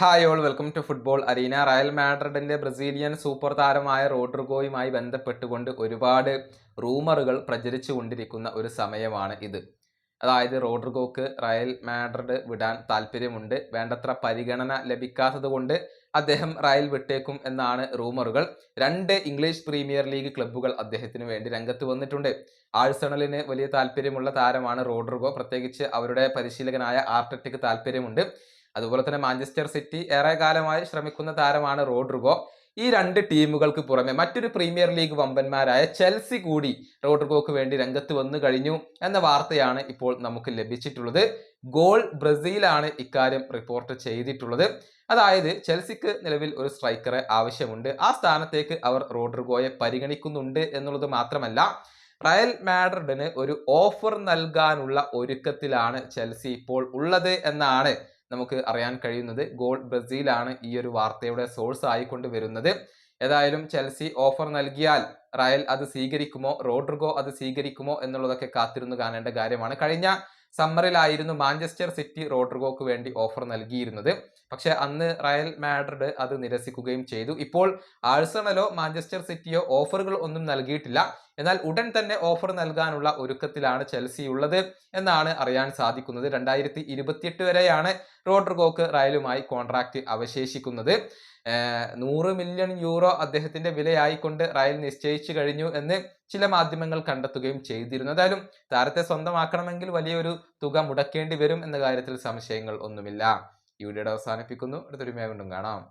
Hi all welcome to football arena Real മാഡ്രിഡിന്റെ Brazilian super താരമായ റോഡ്രിഗോയുമായി ബന്ധപ്പെട്ടുകൊണ്ട് ഒരുപാട് റൂമറുകൾ പ്രചരിച്ചു കൊണ്ടിരിക്കുന്ന ഒരു സമയമാണ് ഇത്. അതായത് റോഡ്രിഗോക്ക് റയൽ മാഡ്രിഡ് വിടാൻ താല്പര്യമുണ്ട്. വേണ്ടത്ര പരിഗണന ലഭിക്കാത്തത് കൊണ്ട് അദ്ദേഹം റയൽ വിട്ടേക്കും എന്നാണ് റൂമറുകൾ. രണ്ട് ഇംഗ്ലീഷ് പ്രീമിയർ ലീഗ് ക്ലബ്ബുകൾ അദ്ദേഹത്തിന് വേണ്ടി രംഗത്ത് വന്നിട്ടുണ്ട്. ആഴ്സണലിന് വലിയ താല്പര്യമുള്ള താരമാണ് റോഡ്രിഗോ. പ്രത്യേകിച്ച് അവരുടെ പരിശീലകനായ ആർട്ടറ്റിക്ക് താല്പര്യമുണ്ട്. അതുപോലെ തന്നെ മാഞ്ചസ്റ്റർ സിറ്റി ഏറെ കാലമായി ശ്രമിക്കുന്ന താരമാണ് റോഡ്രിഗോ. ഈ രണ്ട് ടീമുകൾക്ക് പുറമെ മറ്റൊരു പ്രീമിയർ ലീഗ് വമ്പന്മാരായ ചെൽസി കൂടി റോഡ്രിഗോക്ക് വേണ്ടി രംഗത്ത് വന്നു കഴിഞ്ഞു എന്ന വാർത്തയാണ് ഇപ്പോൾ നമുക്ക് ലഭിച്ചിട്ടുള്ളത്. ഗോൾ ബ്രസീലാണ് ഇക്കാര്യം റിപ്പോർട്ട് ചെയ്തിട്ടുള്ളത്. അതായത് ചെൽസിക്ക് നിലവിൽ ഒരു സ്ട്രൈക്കറെ ആവശ്യമുണ്ട്. ആ സ്ഥാനത്തേക്ക് അവർ റോഡ്രിഗോയെ പരിഗണിക്കുന്നുണ്ട് എന്നുള്ളത് മാത്രമല്ല റയൽ മാഡ്രിഡിന് ഒരു ഓഫർ നൽകാനുള്ള ഒരുക്കത്തിലാണ് ചെൽസി ഇപ്പോൾ ഉള്ളത് എന്നാണ് നമുക്ക് അറിയാൻ കഴിയുന്നത് ഗോൾ ബ്രസീലാണ് ഈ ഒരു വാർത്തയുടെ സോഴ്സ് ആയിക്കൊണ്ട് വരുന്നത്. ഏതായാലും ചെൽസി ഓഫർ നൽകിയാൽ റയൽ അത് സ്വീകരിക്കുമോ? റോഡ്രിഗോ അത് സ്വീകരിക്കുമോ? എന്നുള്ളതൊക്കെ കാത്തിരുന്നു കാണേണ്ട കാര്യമാണ്. കഴിഞ്ഞ സമ്മറിലായിരുന്നു മാഞ്ചസ്റ്റർ സിറ്റി റോഡ്രിഗോക്ക് വേണ്ടി ഓഫർ നൽകിയിരുന്നത്. പക്ഷെ അന്ന് റയൽ മാഡ്രിഡ് അത് നിരസിക്കുകയും ചെയ്തു. ഇപ്പോൾ ആഴ്സണലോ മാഞ്ചസ്റ്റർ സിറ്റിയോ ഓഫറുകൾ ഒന്നും നൽകിയിട്ടില്ല. എന്നാൽ ഉടൻ തന്നെ ഓഫർ നൽകാനുള്ള ഒരുക്കത്തിലാണ് ചെൽസി ഉള്ളത് എന്നാണ് അറിയാൻ സാധിക്കുന്നത്. രണ്ടായിരത്തി ഇരുപത്തിയെട്ട് വരെയാണ് റോഡ്രിഗോക്ക് റയലുമായി കോൺട്രാക്റ്റ് അവശേഷിക്കുന്നത്. നൂറ് മില്യൺ യൂറോ അദ്ദേഹത്തിന്റെ വിലയായിക്കൊണ്ട് റയൽ നിശ്ചയിച്ചു കഴിഞ്ഞു എന്ന് ചില മാധ്യമങ്ങൾ കണ്ടെത്തുകയും ചെയ്തിരുന്നു. എന്തായാലും താരത്തെ സ്വന്തമാക്കണമെങ്കിൽ വലിയൊരു തുക മുടക്കേണ്ടി വരും എന്ന കാര്യത്തിൽ സംശയങ്ങൾ ഒന്നുമില്ല. ഈ വീഡിയോയുടെ അവസാനിപ്പിക്കുന്നു. അടുത്തൊരു വീണ്ടും കാണാം.